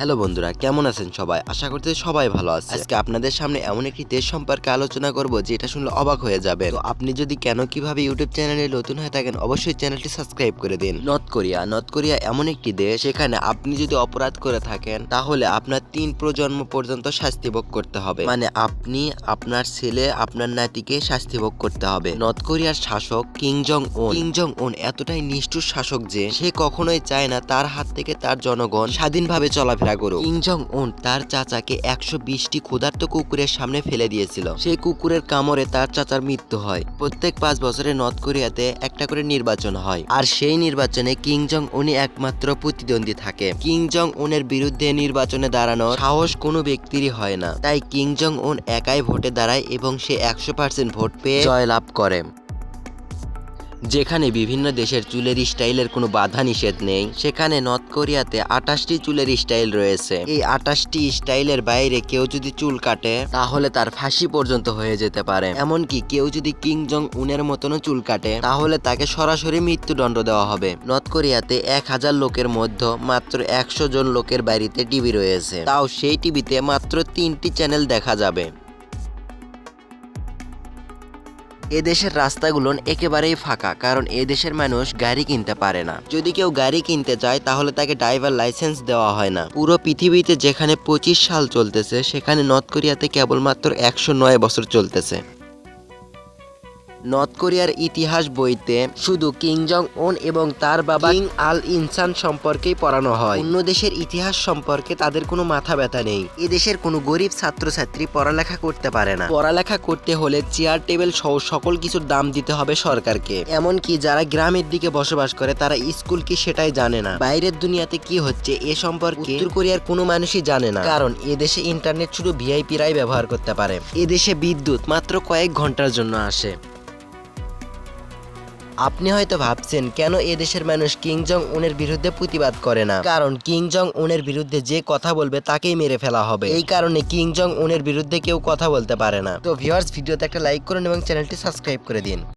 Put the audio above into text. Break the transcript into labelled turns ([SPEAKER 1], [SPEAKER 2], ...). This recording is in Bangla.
[SPEAKER 1] হ্যালো বন্ধুরা, কেমন আছেন সবাই? আশা করতে সবাই ভালো আছে আজকে আপনাদের সামনে এমন একটি দেশ সম্পর্কে আলোচনা করব, যেটা শুনলে অবাক হয়ে যাবে তো আপনি যদি কেন কীভাবে ইউটিউব চ্যানেলে নতুন হয়ে থাকেন, অবশ্যই চ্যানেলটি সাবস্ক্রাইব করে দিন। নর্থ কোরিয়া নর্থ কোরিয়া এমন একটি দেশ সেখানে আপনি যদি অপরাধ করে থাকেন, তাহলে আপনার তিন প্রজন্ম পর্যন্ত শাস্তি ভোগ করতে হবে। মানে আপনি, আপনার ছেলে, আপনার নাতিকে শাস্তি ভোগ করতে হবে। নর্থ কোরিয়ার শাসক কিং জং উন কিং জং উন এতটাই নিষ্ঠুর শাসক যে, সে কখনোই চায় না তার হাত থেকে তার জনগণ স্বাধীনভাবে চলাফেরা করুক কিং জং উন তার চাচাকে একশো বিশটি ক্ষুধার্ত কুকুরের সামনে ফেলে দিয়েছিল। সেই কুকুরের কামড়ে তার চাচার মৃত্যু হয়। প্রত্যেক পাঁচ বছরে নর্থ কোরিয়াতে একটা করে নির্বাচন হয়। আর সেই নির্বাচনে কিং জং উনি একমাত্র প্রতিদ্বন্দ্বী থাকে। কিং জং উনের বিরুদ্ধে নির্বাচনে দাঁড়ানোর সাহস কোনো ব্যক্তিরই হয় না। তাই কিং জং উন একাই ভোটে দাঁড়ায় এবং সে একশো পার্সেন্ট ভোট পেয়ে জয়লাভ করে। যেখানে বিভিন্ন দেশের চুলের স্টাইলের কোনো বাধা নিষেধ নেই, সেখানে নর্থ কোরিয়াতে আটাশটি চুলের স্টাইল রয়েছে। এই আটাশটি স্টাইলের বাইরে কেউ যদি চুল কাটে, তাহলে তার ফাঁসি পর্যন্ত হয়ে যেতে পারে। এমনকি কেউ যদি কিং জং উনের মতনও চুল কাটে, তাহলে তাকে সরাসরি মৃত্যুদণ্ড দেওয়া হবে। নর্থ কোরিয়াতে এক হাজার লোকের মধ্যে মাত্র একশো জন লোকের বাড়িতে টিভি রয়েছে। তাও সেই টিভিতে মাত্র তিনটি চ্যানেল দেখা যাবে। এদেশের রাস্তাগুলো একেবারেই ফাঁকা, কারণ এদেশের মানুষ গাড়ি কিনতে পারে না। যদি কেউ গাড়ি কিনতে চায় তাহলে তাকে ড্রাইভার লাইসেন্স দেওয়া হয় না। পুরো পৃথিবীতে যেখানে পঁচিশ সাল চলতেছে, সেখানে নর্থ কোরিয়াতে কেবলমাত্র একশো নয় বছর চলতেছে। নর্থ কোরিয়ার ইতিহাস বইতে শুধু কিং জং ওন এবং তার বাবা কিং আল ইনসান সম্পর্কেই পড়ানো হয়। অন্য দেশের ইতিহাস সম্পর্কে তাদের কোনো মাথা ব্যথা নেই। এদেশের কোনো গরিব ছাত্রছাত্রী পড়ালেখা করতে পারে না। পড়ালেখা করতে হলে চেয়ার, টেবিল সহ সকল কিছুর দাম দিতে হবে সরকারকে। এমনকি যারা গ্রামের দিকে বসবাস করে, তারা স্কুল কি সেটাই জানে না। বাইরের দুনিয়াতে কি হচ্ছে, এ সম্পর্কে উত্তর কোরিয়ার কোনো মানুষই জানে না। কারণ এদেশে ইন্টারনেট শুধু ভিআইপিরাই ব্যবহার করতে পারে। এদেশে বিদ্যুৎ মাত্র কয়েক ঘণ্টার জন্য আসে। আপনি হয়তো ভাবছেন, কেন এদেশের মানুষ কিং জং উনের বিরুদ্ধে প্রতিবাদ করে না? কারণ কিং জং উনের বিরুদ্ধে যে কথা বলবে, তাকেই মেরে ফেলা হবে। এই কারণে কিং জং উনের বিরুদ্ধে কেউ কথা বলতে পারে না। তো ভিউয়ার্স ভিডিওতে একটা লাইক করুন এবং চ্যানেলটি সাবস্ক্রাইব করে দিন।